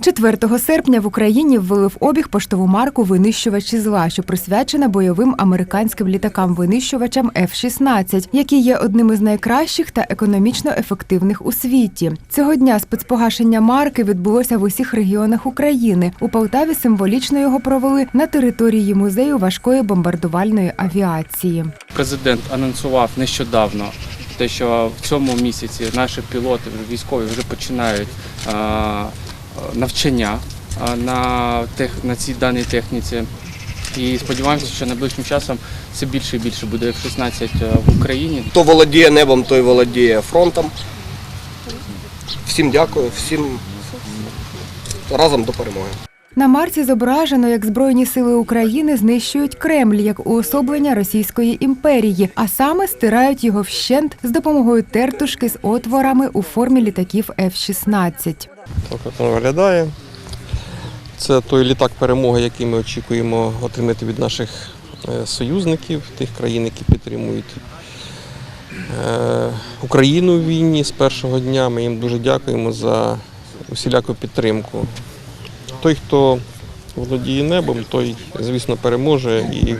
4 серпня в Україні ввели в обіг поштову марку Винищувачі зла, що присвячена бойовим американським літакам-винищувачам F-16, які є одним із найкращих та економічно ефективних у світі. Цього дня спецпогашення марки відбулося в усіх регіонах України. У Полтаві символічно його провели на території музею важкої бомбардувальної авіації. Президент анонсував нещодавно те, що в цьому місяці наші пілоти, військові, вже починають навчання на, тех, на цій даній техніці. І сподіваємося, що найближчим часом все більше і більше буде F-16 в Україні. Хто володіє небом, той володіє фронтом. Всім дякую, всім разом до перемоги. На марці зображено, як Збройні сили України знищують Кремль як уособлення Російської імперії, а саме стирають його вщент з допомогою тертушки з отворами у формі літаків F-16. Так от виглядає. Це той літак перемоги, який ми очікуємо отримати від наших е, союзників, тих країн, які підтримують е, Україну в війні з першого дня. Ми їм дуже дякуємо за усіляку підтримку. Той, хто володіє небом, той, звісно, переможе. І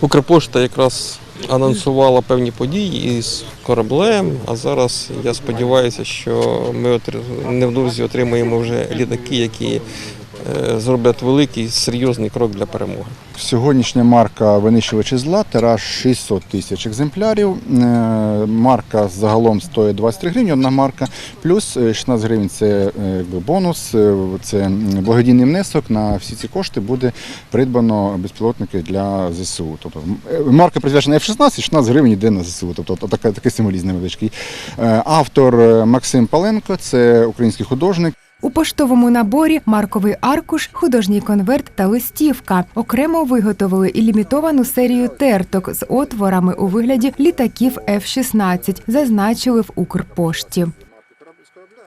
Укрпошта якраз анонсувала певні події із кораблем, а зараз я сподіваюся, що ми невдовзі отримаємо вже літаки, які зроблять великий серйозний крок для перемоги. Сьогоднішня марка винищувачі зла, тираж 600 тисяч екземплярів. Е, Марка загалом стоїть 23 гривні, одна марка, плюс е, 16 гривень це е, бонус, е, це благодійний внесок. На всі ці кошти буде придбано безпілотники для ЗСУ. Тобто е, марка присвячена F-16, 16 гривень йде на ЗСУ. Тобто така- такий символізм невеличкий. Е, Автор е, Максим Паленко, це український художник. У поштовому наборі марковий аркуш, художній конверт та листівка. Окремо виготовили і лімітовану серію терток з отворами у вигляді літаків F-16, зазначили в Укрпошті.